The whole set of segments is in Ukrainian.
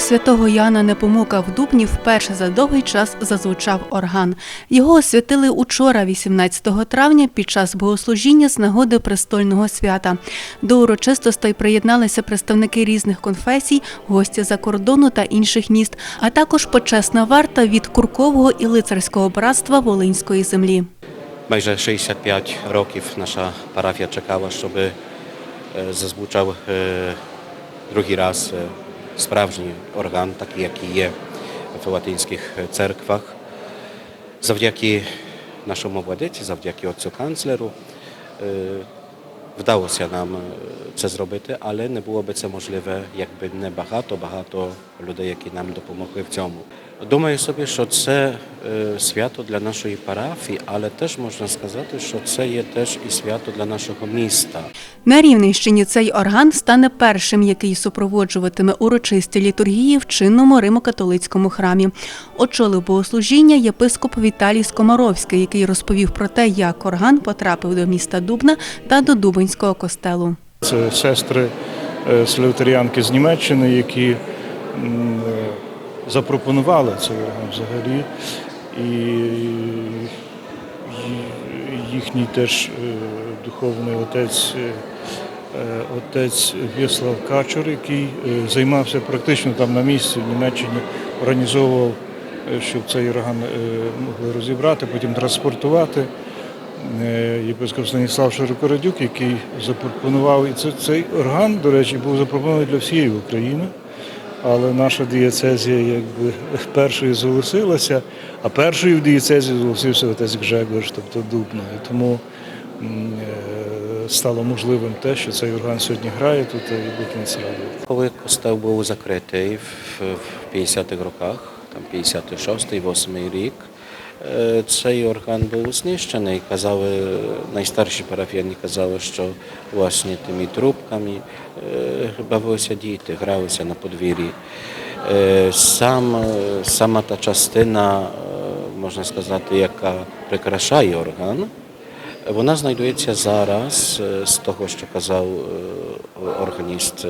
соборі святого Яна Непомука в Дубні вперше за довгий час зазвучав орган. Його освятили учора, 18 травня, під час богослужіння з нагоди престольного свята. До урочистостей приєдналися представники різних конфесій, гості за кордону та інших міст, а також почесна варта від Куркового і лицарського братства Волинської землі. Майже 65 років наша парафія чекала, щоб е, зазвучав е, другий раз е, справжній орган, такий, який є в латинських церквах. Завдяки нашому владиці, завдяки отцю канцлеру, е, вдалося нам це зробити, але не було б це можливе, якби не багато, багато людей, які нам допомогли в цьому. Думаю собі, що це свято для нашої парафії, але теж можна сказати, що це є теж і свято для нашого міста. На Рівненщині цей орган стане першим, який супроводжуватиме урочисті літургії в чинному римокатолицькому храмі. Очолив богослужіння єпископ Віталій Скомаровський, який розповів про те, як орган потрапив до міста Дубна та до Дубинського костелу. Це сестри е, славутаріанки з Німеччини, які запропонували це взагалі. І їхній теж е, духовний отець, е, отець В'яслав Качур, який займався практично там на місці в Німеччині, організовував, щоб цей орган могли розібрати, потім транспортувати. Е, єпископ Станіслав Широкородюк, який запропонував, і це, цей орган, до речі, був запропонований для всієї України, але наша дієцезія якби першою зголосилася, а першою в дієцезії зголосився отець Гжегош, тобто Дубна. І тому е, стало можливим те, що цей орган сьогодні грає тут і до кінця. Коли костел був закритий в в 50-х роках, там 56-й, 8-й рік, е, цей орган був знищений. Казали, найстарші парафіяни казали, що власне тими трубками е, бавилися діти, гралися на подвір'ї. Е, Сам, е, сама та частина, можна сказати, яка прикрашає орган, вона знайдується зараз з того, що казав органіст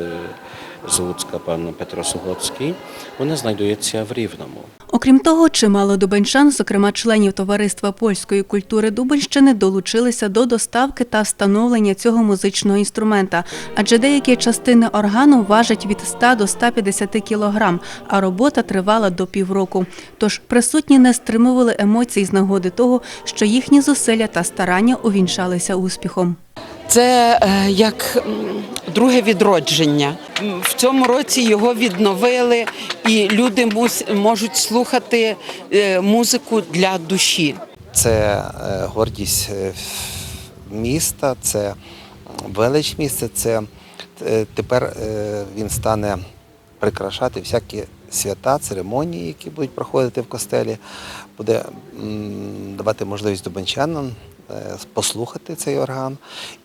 з Луцька, пан Петро Сугоцький. Вона знайдується в Рівному. Окрім того, чимало дубенчан, зокрема членів товариства польської культури Дубенщини, долучилися до доставки та встановлення цього музичного інструмента, адже деякі частини органу важать від 100 до 150 кілограм, а робота тривала до півроку. Тож присутні не стримували емоцій з нагоди того, що їхні зусилля та старання увінчалися успіхом. Це е, як друге відродження. В цьому році його відновили, і люди можуть слухати е, музику для душі. Це е, гордість міста, це велич міста. Це тепер він стане прикрашати всякі свята, церемонії, які будуть проходити в костелі. Буде давати можливість дубенчанам е, послухати цей орган.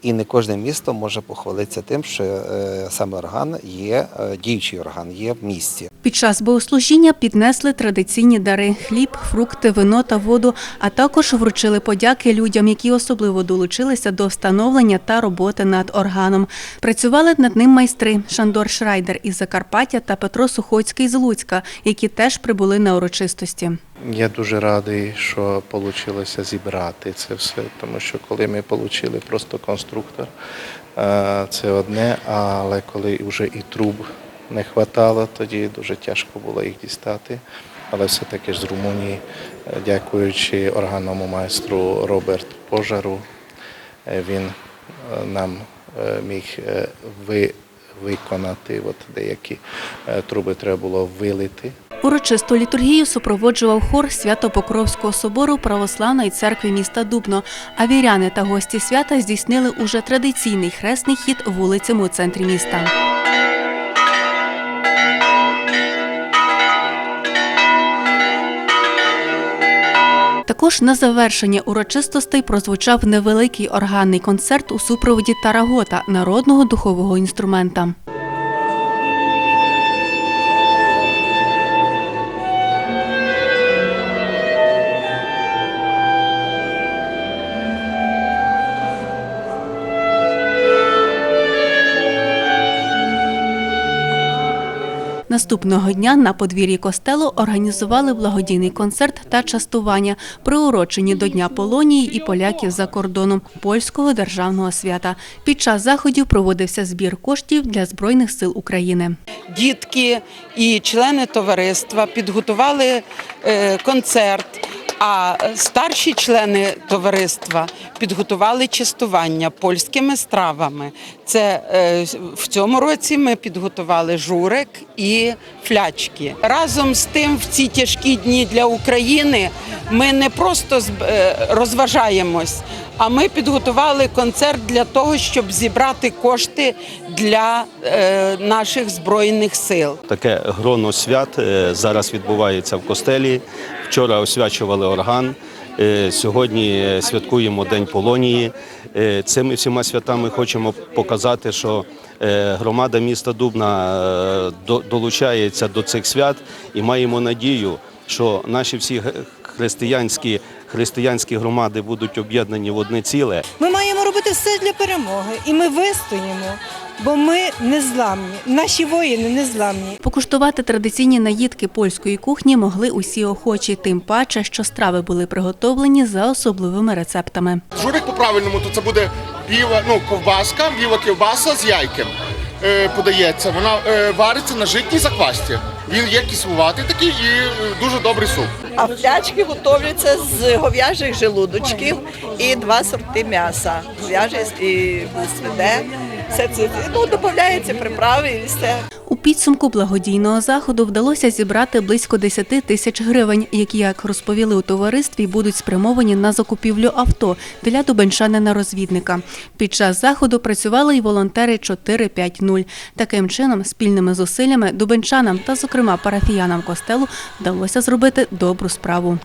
І не кожне місто може похвалитися тим, що е, саме орган є е, діючий орган, є в місті. Під час богослужіння піднесли традиційні дари хліб, фрукти, вино та воду, а також вручили подяки людям, які особливо долучилися до встановлення та роботи над органом. Працювали над ним майстри Шандор Шрайдер із Закарпаття та Петро Сухоцький з Луцька, які теж прибули на урочистості. Я дуже радий, що вийшло зібрати це все, тому що коли ми отримали просто конструктор, е, це одне, але коли вже і труб не вистачало, тоді дуже тяжко було їх дістати. Але все-таки з Румунії, е, дякуючи органному майстру Роберту Пожару, е, він нам міг ви- виконати от деякі труби треба було вилити. Урочисту літургію супроводжував хор Свято-Покровського собору Православної церкви міста Дубно. А віряни та гості свята здійснили уже традиційний хресний хід вулицями у центрі міста. Також на завершення урочистостей прозвучав невеликий органний концерт у супроводі тарагота народного духового інструмента. Наступного дня на подвір'ї костелу організували благодійний концерт та частування, приурочені до Дня Полонії і поляків за кордоном польського державного свята. Під час заходів проводився збір коштів для Збройних сил України. Дітки і члени товариства підготували е, концерт. А старші члени товариства підготували частування польськими стравами. Це е, в цьому році ми підготували журик і флячки. Разом з тим, в ці тяжкі дні для України ми не просто е, розважаємось, а ми підготували концерт для того, щоб зібрати кошти для е, наших збройних сил. Таке гроно свят е, зараз відбувається в костелі. Вчора освячували орган. е, Сьогодні святкуємо День Полонії. Цими всіма святами хочемо показати, що громада міста Дубна долучається до цих свят і маємо надію, що наші всі християнські, християнські громади будуть об'єднані в одне ціле. Ми маємо робити все для перемоги, і ми вистоїмо, бо ми не зламні. Наші воїни не зламні. Покуштувати традиційні наїдки польської кухні могли усі охочі, тим паче, що страви були приготовлені за особливими рецептами. Журик по-правильному, то це буде біла, ну, ковбаска, біла ковбаса з яйком. Е, подається. Вона е, вариться на житній заквасті. Він є кислуватий такий і е, дуже добрий суп. А плячки готовляться з говяжих желудочків і два сорти м'яса. Говяже і свине. Все це ну, додається приправи і все. У підсумку благодійного заходу вдалося зібрати близько 10 тисяч гривень, які, як розповіли у товаристві, будуть спрямовані на закупівлю авто для дубенчанина-розвідника. Під час заходу працювали й волонтери 450. Таким чином, спільними зусиллями дубенчанам та, зокрема, парафіянам костелу вдалося зробити добру справу.